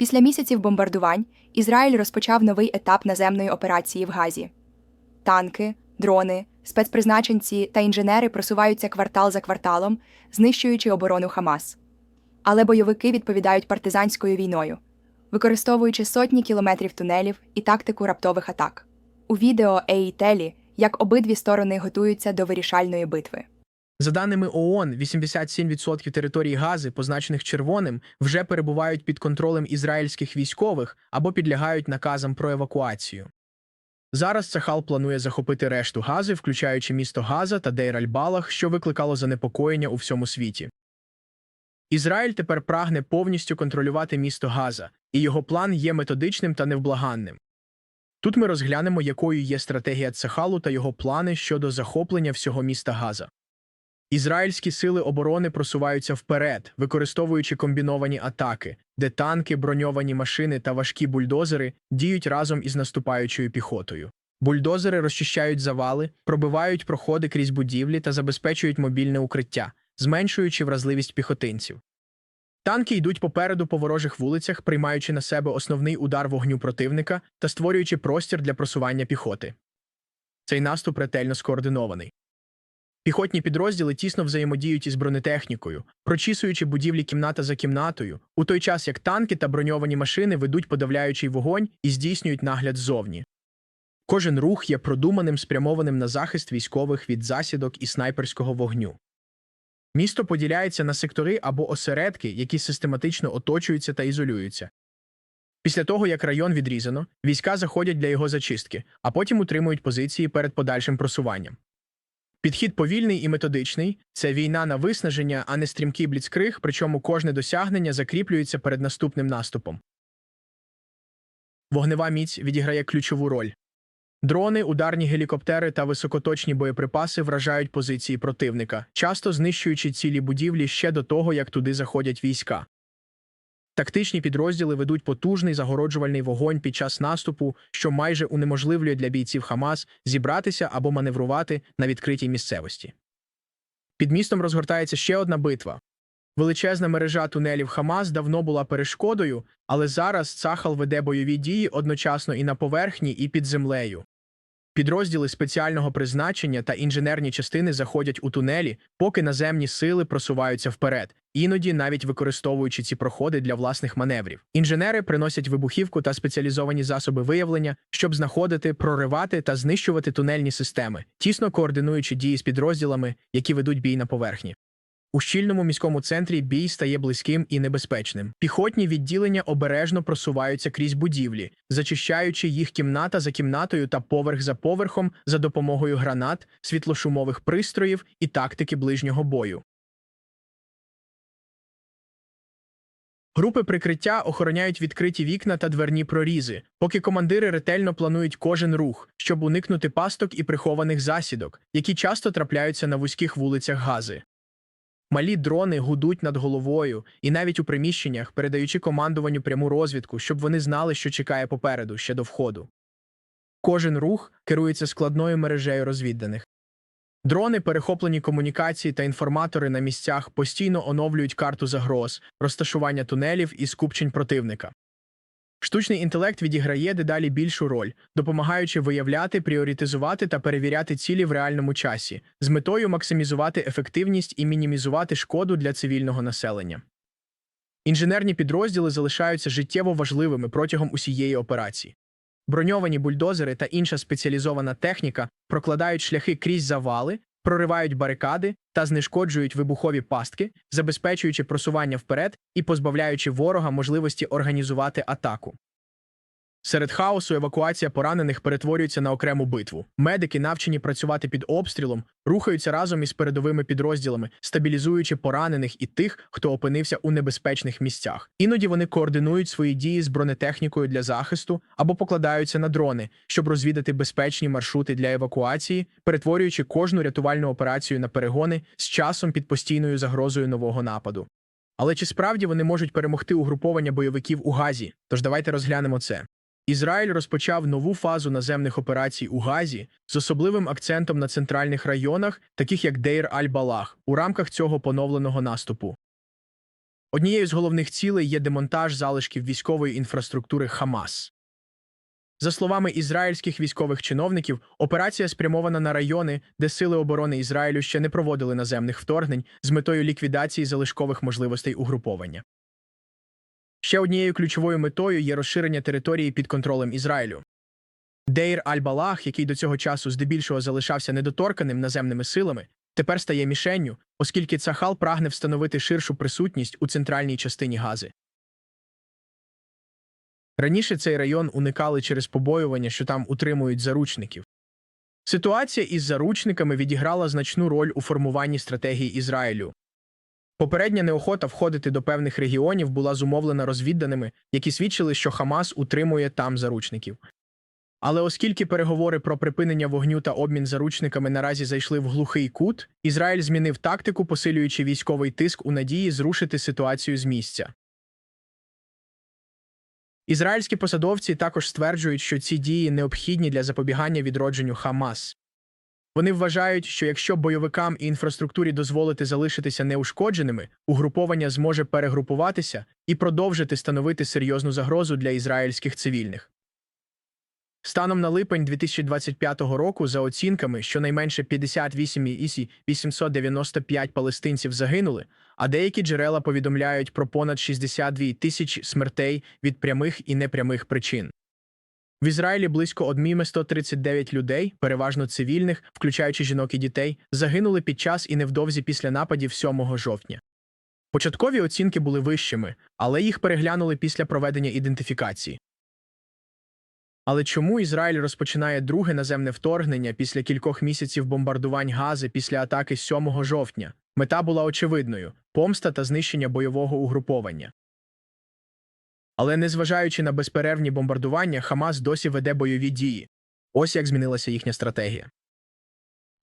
Після місяців бомбардувань Ізраїль розпочав новий етап наземної операції в Газі. Танки, дрони, спецпризначенці та інженери просуваються квартал за кварталом, знищуючи оборону Хамас. Але бойовики відповідають партизанською війною, використовуючи сотні кілометрів тунелів і тактику раптових атак. У відео Еїтелі, як обидві сторони готуються до вирішальної битви. За даними ООН, 87% території Гази, позначених червоним, вже перебувають під контролем ізраїльських військових або підлягають наказам про евакуацію. Зараз Цахал планує захопити решту Гази, включаючи місто Газа та Дейр-Аль-Балах, що викликало занепокоєння у всьому світі. Ізраїль тепер прагне повністю контролювати місто Газа, і його план є методичним та невблаганним. Тут ми розглянемо, якою є стратегія Цахалу та його плани щодо захоплення всього міста Газа. Ізраїльські сили оборони просуваються вперед, використовуючи комбіновані атаки, де танки, броньовані машини та важкі бульдозери діють разом із наступаючою піхотою. Бульдозери розчищають завали, пробивають проходи крізь будівлі та забезпечують мобільне укриття, зменшуючи вразливість піхотинців. Танки йдуть попереду по ворожих вулицях, приймаючи на себе основний удар вогню противника та створюючи простір для просування піхоти. Цей наступ ретельно скоординований. Піхотні підрозділи тісно взаємодіють із бронетехнікою, прочісуючи будівлі кімната за кімнатою, у той час як танки та броньовані машини ведуть подавляючий вогонь і здійснюють нагляд ззовні. Кожен рух є продуманим, спрямованим на захист військових від засідок і снайперського вогню. Місто поділяється на сектори або осередки, які систематично оточуються та ізолюються. Після того, як район відрізано, війська заходять для його зачистки, а потім утримують позиції перед подальшим просуванням. Підхід повільний і методичний це війна на виснаження, а не стрімкий бліцкриг, причому кожне досягнення закріплюється перед наступним наступом. Вогнева міць відіграє ключову роль. Дрони, ударні гелікоптери та високоточні боєприпаси вражають позиції противника, часто знищуючи цілі будівлі ще до того, як туди заходять війська. Тактичні підрозділи ведуть потужний загороджувальний вогонь під час наступу, що майже унеможливлює для бійців Хамас зібратися або маневрувати на відкритій місцевості. Під містом розгортається ще одна битва. Величезна мережа тунелів Хамас давно була перешкодою, але зараз Цахал веде бойові дії одночасно і на поверхні, і під землею. Підрозділи спеціального призначення та інженерні частини заходять у тунелі, поки наземні сили просуваються вперед, іноді навіть використовуючи ці проходи для власних маневрів. Інженери приносять вибухівку та спеціалізовані засоби виявлення, щоб знаходити, проривати та знищувати тунельні системи, тісно координуючи дії з підрозділами, які ведуть бій на поверхні. У щільному міському центрі бій стає близьким і небезпечним. Піхотні відділення обережно просуваються крізь будівлі, зачищаючи їх кімната за кімнатою та поверх за поверхом за допомогою гранат, світлошумових пристроїв і тактики ближнього бою. Групи прикриття охороняють відкриті вікна та дверні прорізи, поки командири ретельно планують кожен рух, щоб уникнути пасток і прихованих засідок, які часто трапляються на вузьких вулицях Гази. Малі дрони гудуть над головою і навіть у приміщеннях, передаючи командуванню пряму розвідку, щоб вони знали, що чекає попереду ще до входу. Кожен рух керується складною мережею розвідданих. Дрони, перехоплені комунікації та інформатори на місцях постійно оновлюють карту загроз, розташування тунелів і скупчень противника. Штучний інтелект відіграє дедалі більшу роль, допомагаючи виявляти, пріоритизувати та перевіряти цілі в реальному часі, з метою максимізувати ефективність і мінімізувати шкоду для цивільного населення. Інженерні підрозділи залишаються життєво важливими протягом усієї операції. Броньовані бульдозери та інша спеціалізована техніка прокладають шляхи крізь завали, проривають барикади та знешкоджують вибухові пастки, забезпечуючи просування вперед і позбавляючи ворога можливості організувати атаку. Серед хаосу евакуація поранених перетворюється на окрему битву. Медики, навчені працювати під обстрілом, рухаються разом із передовими підрозділами, стабілізуючи поранених і тих, хто опинився у небезпечних місцях. Іноді вони координують свої дії з бронетехнікою для захисту або покладаються на дрони, щоб розвідати безпечні маршрути для евакуації, перетворюючи кожну рятувальну операцію на перегони з часом під постійною загрозою нового нападу. Але чи справді вони можуть перемогти угруповання бойовиків у Газі? Тож давайте розглянемо це. Ізраїль розпочав нову фазу наземних операцій у Газі з особливим акцентом на центральних районах, таких як Дейр Аль-Балах, у рамках цього поновленого наступу. Однією з головних цілей є демонтаж залишків військової інфраструктури Хамас. За словами ізраїльських військових чиновників, операція спрямована на райони, де сили оборони Ізраїлю ще не проводили наземних вторгнень з метою ліквідації залишкових можливостей угруповання. Ще однією ключовою метою є розширення території під контролем Ізраїлю. Дейр Аль-Балах, який до цього часу здебільшого залишався недоторканим наземними силами, тепер стає мішенню, оскільки Цахал прагне встановити ширшу присутність у центральній частині Гази. Раніше цей район уникали через побоювання, що там утримують заручників. Ситуація із заручниками відіграла значну роль у формуванні стратегії Ізраїлю. Попередня неохота входити до певних регіонів була зумовлена розвідданими, які свідчили, що Хамас утримує там заручників. Але оскільки переговори про припинення вогню та обмін заручниками наразі зайшли в глухий кут, Ізраїль змінив тактику, посилюючи військовий тиск у надії зрушити ситуацію з місця. Ізраїльські посадовці також стверджують, що ці дії необхідні для запобігання відродженню Хамас. Вони вважають, що якщо бойовикам і інфраструктурі дозволити залишитися неушкодженими, угруповання зможе перегрупуватися і продовжити становити серйозну загрозу для ізраїльських цивільних. Станом на липень 2025 року, за оцінками, щонайменше 58 ісі 895 палестинців загинули, а деякі джерела повідомляють про понад 62 тисяч смертей від прямих і непрямих причин. В Ізраїлі близько 139 людей, переважно цивільних, включаючи жінок і дітей, загинули під час і невдовзі після нападів 7 жовтня. Початкові оцінки були вищими, але їх переглянули після проведення ідентифікації. Але чому Ізраїль розпочинає друге наземне вторгнення після кількох місяців бомбардувань Гази після атаки 7 жовтня? Мета була очевидною помста та знищення бойового угруповання. Але незважаючи на безперервні бомбардування, Хамас досі веде бойові дії. Ось як змінилася їхня стратегія.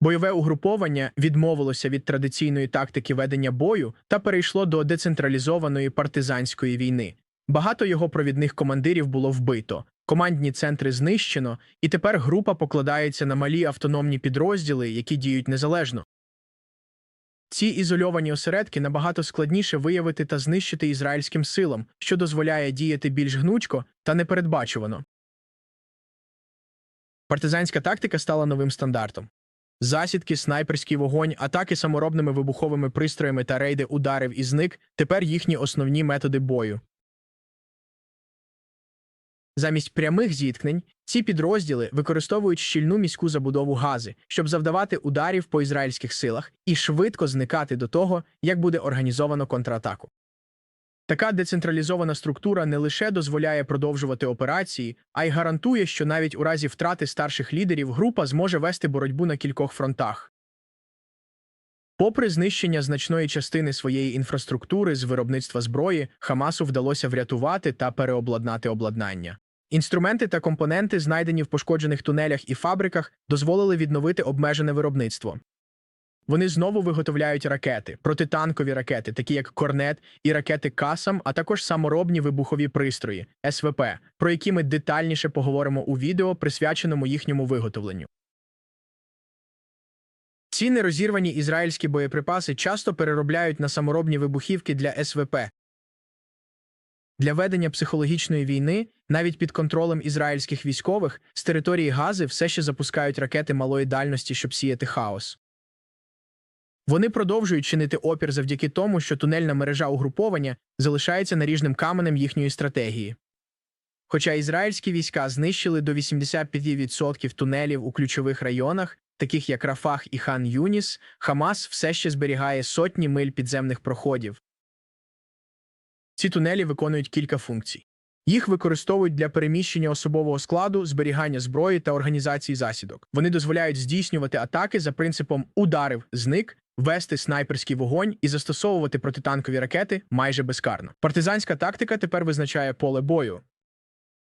Бойове угруповання відмовилося від традиційної тактики ведення бою та перейшло до децентралізованої партизанської війни. Багато його провідних командирів було вбито, командні центри знищено, і тепер група покладається на малі автономні підрозділи, які діють незалежно. Ці ізольовані осередки набагато складніше виявити та знищити ізраїльським силам, що дозволяє діяти більш гнучко та непередбачувано. Партизанська тактика стала новим стандартом. Засідки, снайперський вогонь, атаки саморобними вибуховими пристроями та рейди ударів і зник тепер їхні основні методи бою. Замість прямих зіткнень ці підрозділи використовують щільну міську забудову гази, щоб завдавати ударів по ізраїльських силах і швидко зникати до того, як буде організовано контратаку. Така децентралізована структура не лише дозволяє продовжувати операції, а й гарантує, що навіть у разі втрати старших лідерів група зможе вести боротьбу на кількох фронтах. Попри знищення значної частини своєї інфраструктури з виробництва зброї, Хамасу вдалося врятувати та переобладнати обладнання. Інструменти та компоненти, знайдені в пошкоджених тунелях і фабриках, дозволили відновити обмежене виробництво. Вони знову виготовляють ракети, протитанкові ракети, такі як Корнет і ракети Касам, а також саморобні вибухові пристрої СВП, про які ми детальніше поговоримо у відео, присвяченому їхньому виготовленню. Ці нерозірвані ізраїльські боєприпаси часто переробляють на саморобні вибухівки для СВП. Для ведення психологічної війни, навіть під контролем ізраїльських військових, з території Гази все ще запускають ракети малої дальності, щоб сіяти хаос. Вони продовжують чинити опір завдяки тому, що тунельна мережа угруповання залишається наріжним каменем їхньої стратегії. Хоча ізраїльські війська знищили до 85% тунелів у ключових районах, таких як Рафах і Хан Юніс, Хамас все ще зберігає сотні миль підземних проходів. Ці тунелі виконують кілька функцій. Їх використовують для переміщення особового складу, зберігання зброї та організації засідок. Вони дозволяють здійснювати атаки за принципом ударив зник, вести снайперський вогонь і застосовувати протитанкові ракети майже безкарно. Партизанська тактика тепер визначає поле бою.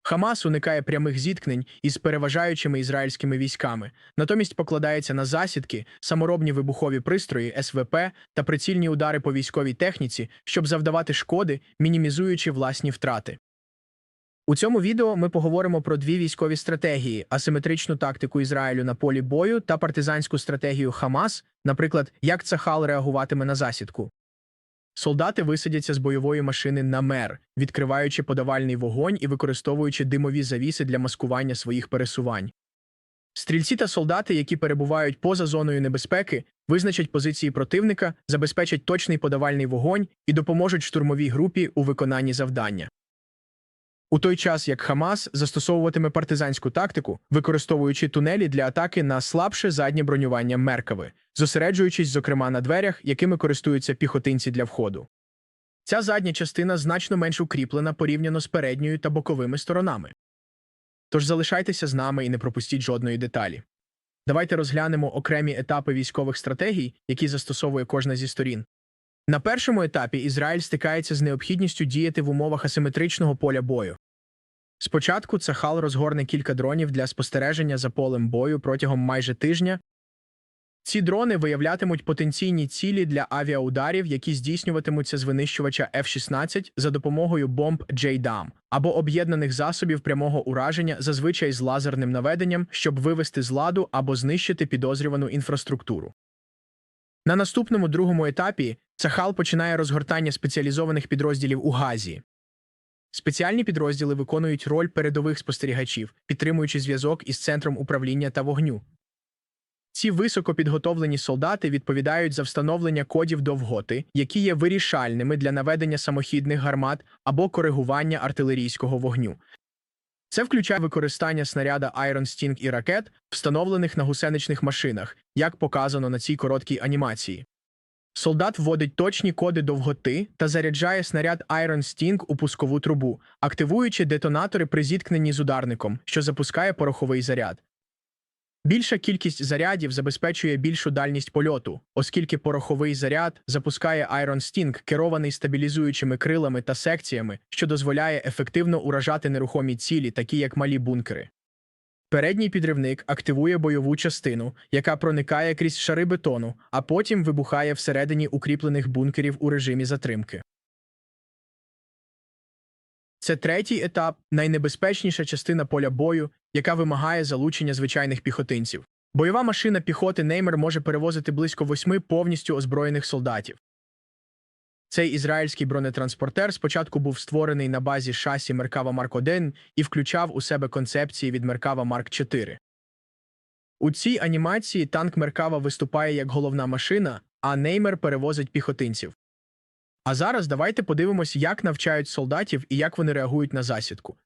Хамас уникає прямих зіткнень із переважаючими ізраїльськими військами, натомість покладається на засідки, саморобні вибухові пристрої, СВП та прицільні удари по військовій техніці, щоб завдавати шкоди, мінімізуючи власні втрати. У цьому відео ми поговоримо про дві військові стратегії: асиметричну тактику Ізраїлю на полі бою та партизанську стратегію Хамас, наприклад, як Цахал реагуватиме на засідку. Солдати висадяться з бойової машини на мер, відкриваючи подавальний вогонь і використовуючи димові завіси для маскування своїх пересувань. Стрільці та солдати, які перебувають поза зоною небезпеки, визначать позиції противника, забезпечать точний подавальний вогонь і допоможуть штурмовій групі у виконанні завдання. У той час як Хамас застосовуватиме партизанську тактику, використовуючи тунелі для атаки на слабше заднє бронювання Меркави, зосереджуючись, зокрема, на дверях, якими користуються піхотинці для входу. Ця задня частина значно менш укріплена порівняно з передньою та боковими сторонами. Тож залишайтеся з нами і не пропустіть жодної деталі. Давайте розглянемо окремі етапи військових стратегій, які застосовує кожна зі сторін. На першому етапі Ізраїль стикається з необхідністю діяти в умовах асиметричного поля бою. Спочатку Цахал розгорне кілька дронів для спостереження за полем бою протягом майже тижня. Ці дрони виявлятимуть потенційні цілі для авіаударів, які здійснюватимуться з винищувача F-16 за допомогою бомб JDAM або об'єднаних засобів прямого ураження, зазвичай з лазерним наведенням, щоб вивести з ладу або знищити підозрювану інфраструктуру. На наступному другому етапі Цахал починає розгортання спеціалізованих підрозділів у Газі. Спеціальні підрозділи виконують роль передових спостерігачів, підтримуючи зв'язок із центром управління та вогню. Ці високопідготовлені солдати відповідають за встановлення кодів довготи, які є вирішальними для наведення самохідних гармат або коригування артилерійського вогню. Це включає використання снаряда Iron Sting і ракет, встановлених на гусеничних машинах, як показано на цій короткій анімації. Солдат вводить точні коди довготи та заряджає снаряд Iron Sting у пускову трубу, активуючи детонатори при зіткненні з ударником, що запускає пороховий заряд. Більша кількість зарядів забезпечує більшу дальність польоту, оскільки пороховий заряд запускає Iron Sting, керований стабілізуючими крилами та секціями, що дозволяє ефективно уражати нерухомі цілі, такі як малі бункери. Передній підривник активує бойову частину, яка проникає крізь шари бетону, а потім вибухає всередині укріплених бункерів у режимі затримки. Це третій етап, найнебезпечніша частина поля бою, яка вимагає залучення звичайних піхотинців. Бойова машина піхоти Неймер може перевозити близько восьми повністю озброєних солдатів. Цей ізраїльський бронетранспортер спочатку був створений на базі шасі Меркава Марк 1 і включав у себе концепції від Меркава Марк 4. У цій анімації танк Меркава виступає як головна машина, а Неймер перевозить піхотинців. А зараз давайте подивимось, як навчають солдатів і як вони реагують на засідку.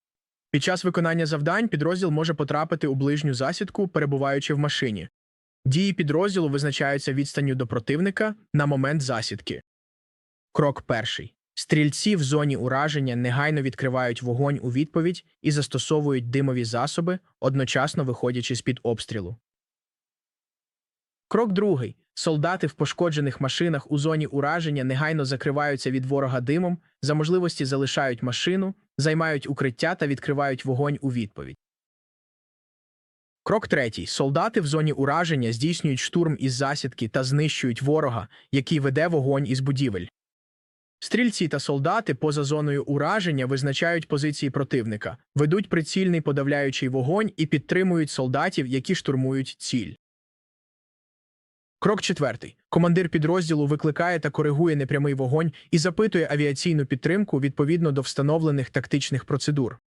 Під час виконання завдань підрозділ може потрапити у ближню засідку, перебуваючи в машині. Дії підрозділу визначаються відстанню до противника на момент засідки. Крок перший. Стрільці в зоні ураження негайно відкривають вогонь у відповідь і застосовують димові засоби, одночасно виходячи з-під обстрілу. Крок другий. Солдати в пошкоджених машинах у зоні ураження негайно закриваються від ворога димом, за можливості залишають машину, займають укриття та відкривають вогонь у відповідь. Крок третій. Солдати в зоні ураження здійснюють штурм із засідки та знищують ворога, який веде вогонь із будівель. Стрільці та солдати поза зоною ураження визначають позиції противника, ведуть прицільний подавляючий вогонь і підтримують солдатів, які штурмують ціль. Крок четвертий. Командир підрозділу викликає та коригує непрямий вогонь і запитує авіаційну підтримку відповідно до встановлених тактичних процедур.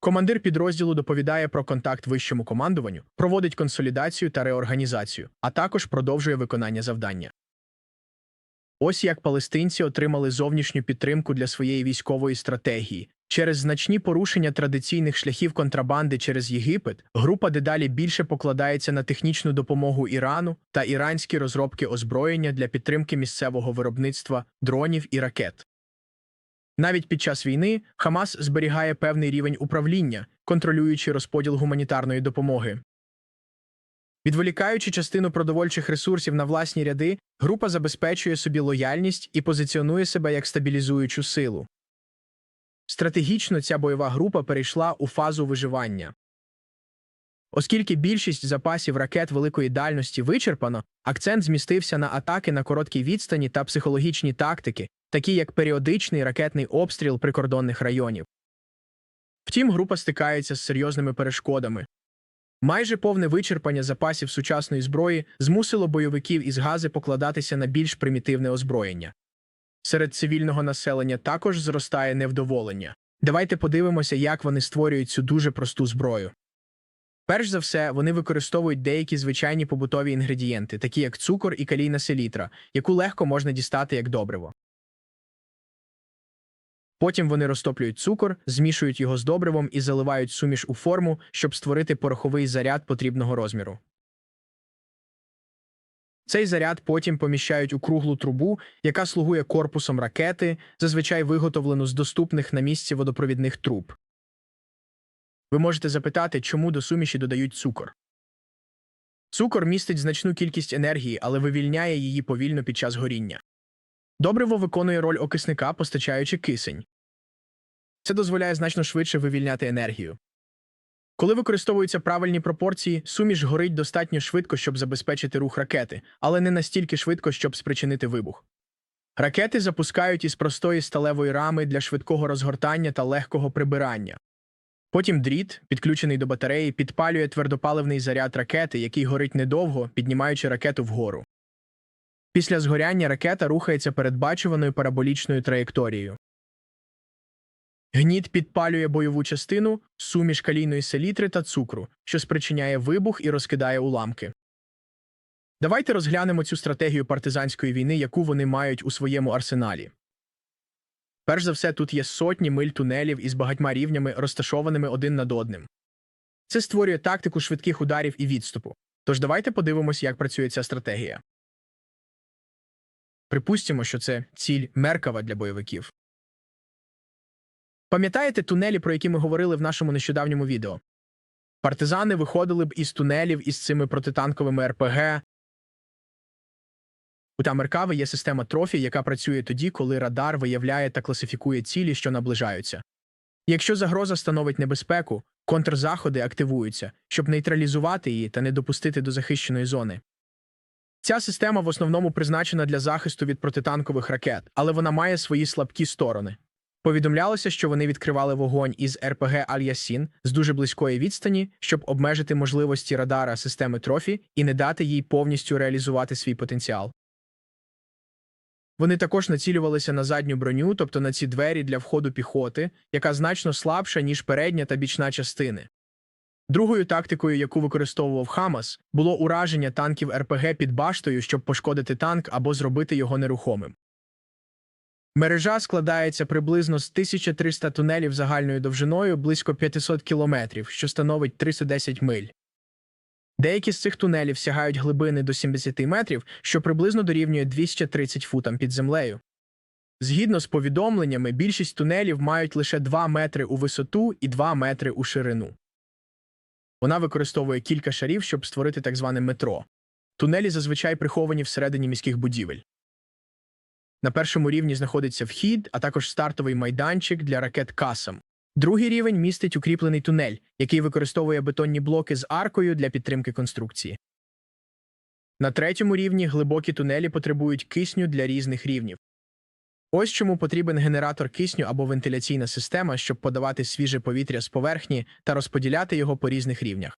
Командир підрозділу доповідає про контакт вищому командуванню, проводить консолідацію та реорганізацію, а також продовжує виконання завдання. Ось як палестинці отримали зовнішню підтримку для своєї військової стратегії. Через значні порушення традиційних шляхів контрабанди через Єгипет, група дедалі більше покладається на технічну допомогу Ірану та іранські розробки озброєння для підтримки місцевого виробництва дронів і ракет. Навіть під час війни Хамас зберігає певний рівень управління, контролюючи розподіл гуманітарної допомоги. Відволікаючи частину продовольчих ресурсів на власні ряди, група забезпечує собі лояльність і позиціонує себе як стабілізуючу силу. Стратегічно ця бойова група перейшла у фазу виживання. Оскільки більшість запасів ракет великої дальності вичерпано, акцент змістився на атаки на короткій відстані та психологічні тактики, такі як періодичний ракетний обстріл прикордонних районів. Втім, група стикається з серйозними перешкодами. Майже повне вичерпання запасів сучасної зброї змусило бойовиків із Гази покладатися на більш примітивне озброєння. Серед цивільного населення також зростає невдоволення. Давайте подивимося, як вони створюють цю дуже просту зброю. Перш за все, вони використовують деякі звичайні побутові інгредієнти, такі як цукор і калійна селітра, яку легко можна дістати як добриво. Потім вони розтоплюють цукор, змішують його з добривом і заливають суміш у форму, щоб створити пороховий заряд потрібного розміру. Цей заряд потім поміщають у круглу трубу, яка слугує корпусом ракети, зазвичай виготовлену з доступних на місці водопровідних труб. Ви можете запитати, чому до суміші додають цукор. Цукор містить значну кількість енергії, але вивільняє її повільно під час горіння. Добриво виконує роль окисника, постачаючи кисень. Це дозволяє значно швидше вивільняти енергію. Коли використовуються правильні пропорції, суміш горить достатньо швидко, щоб забезпечити рух ракети, але не настільки швидко, щоб спричинити вибух. Ракети запускають із простої сталевої рами для швидкого розгортання та легкого прибирання. Потім дріт, підключений до батареї, підпалює твердопаливний заряд ракети, який горить недовго, піднімаючи ракету вгору. Після згоряння ракета рухається передбачуваною параболічною траєкторією. Гніт підпалює бойову частину, суміш калійної селітри та цукру, що спричиняє вибух і розкидає уламки. Давайте розглянемо цю стратегію партизанської війни, яку вони мають у своєму арсеналі. Перш за все, тут є сотні миль тунелів із багатьма рівнями, розташованими один над одним. Це створює тактику швидких ударів і відступу. Тож давайте подивимось, як працює ця стратегія. Припустимо, що це ціль Меркава для бойовиків. Пам'ятаєте тунелі, про які ми говорили в нашому нещодавньому відео? Партизани виходили б із тунелів із цими протитанковими РПГ. У Тамеркави є система трофі, яка працює тоді, коли радар виявляє та класифікує цілі, що наближаються. Якщо загроза становить небезпеку, контрзаходи активуються, щоб нейтралізувати її та не допустити до захищеної зони. Ця система в основному призначена для захисту від протитанкових ракет, але вона має свої слабкі сторони. Повідомлялося, що вони відкривали вогонь із РПГ Аль-Ясін з дуже близької відстані, щоб обмежити можливості радара системи трофі і не дати їй повністю реалізувати свій потенціал. Вони також націлювалися на задню броню, тобто на ці двері для входу піхоти, яка значно слабша, ніж передня та бічна частини. Другою тактикою, яку використовував Хамас, було ураження танків РПГ під баштою, щоб пошкодити танк або зробити його нерухомим. Мережа складається приблизно з 1300 тунелів загальною довжиною близько 500 кілометрів, що становить 310 миль. Деякі з цих тунелів сягають глибини до 70 метрів, що приблизно дорівнює 230 футам під землею. Згідно з повідомленнями, більшість тунелів мають лише 2 метри у висоту і 2 метри у ширину. Вона використовує кілька шарів, щоб створити так зване метро. Тунелі зазвичай приховані всередині міських будівель. На першому рівні знаходиться вхід, а також стартовий майданчик для ракет касам. Другий рівень містить укріплений тунель, який використовує бетонні блоки з аркою для підтримки конструкції. На третьому рівні глибокі тунелі потребують кисню для різних рівнів. Ось чому потрібен генератор кисню або вентиляційна система, щоб подавати свіже повітря з поверхні та розподіляти його по різних рівнях.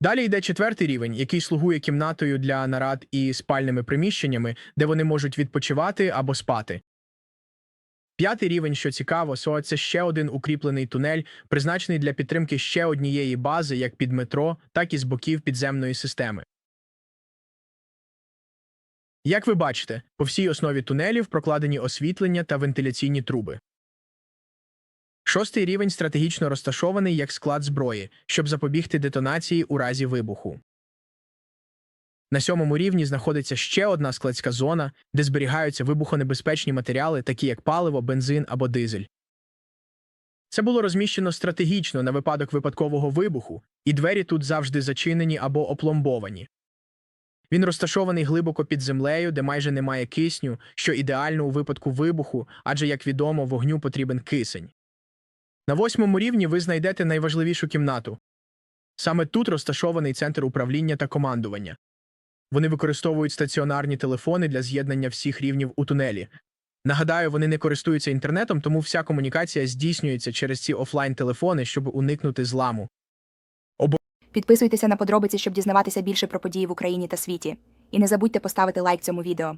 Далі йде четвертий рівень, який слугує кімнатою для нарад і спальними приміщеннями, де вони можуть відпочивати або спати. П'ятий рівень, що цікаво, це ще один укріплений тунель, призначений для підтримки ще однієї бази як під метро, так і з боків підземної системи. Як ви бачите, по всій основі тунелів прокладені освітлення та вентиляційні труби. Шостий рівень стратегічно розташований як склад зброї, щоб запобігти детонації у разі вибуху. На сьомому рівні знаходиться ще одна складська зона, де зберігаються вибухонебезпечні матеріали, такі як паливо, бензин або дизель. Це було розміщено стратегічно на випадок випадкового вибуху, і двері тут завжди зачинені або опломбовані. Він розташований глибоко під землею, де майже немає кисню, що ідеально у випадку вибуху, адже, як відомо, вогню потрібен кисень. На восьмому рівні ви знайдете найважливішу кімнату. Саме тут розташований центр управління та командування. Вони використовують стаціонарні телефони для з'єднання всіх рівнів у тунелі. Нагадаю, вони не користуються інтернетом, тому вся комунікація здійснюється через ці офлайн-телефони, щоб уникнути зламу. Підписуйтеся на подробиці, щоб дізнаватися більше про події в Україні та світі. І не забудьте поставити лайк цьому відео.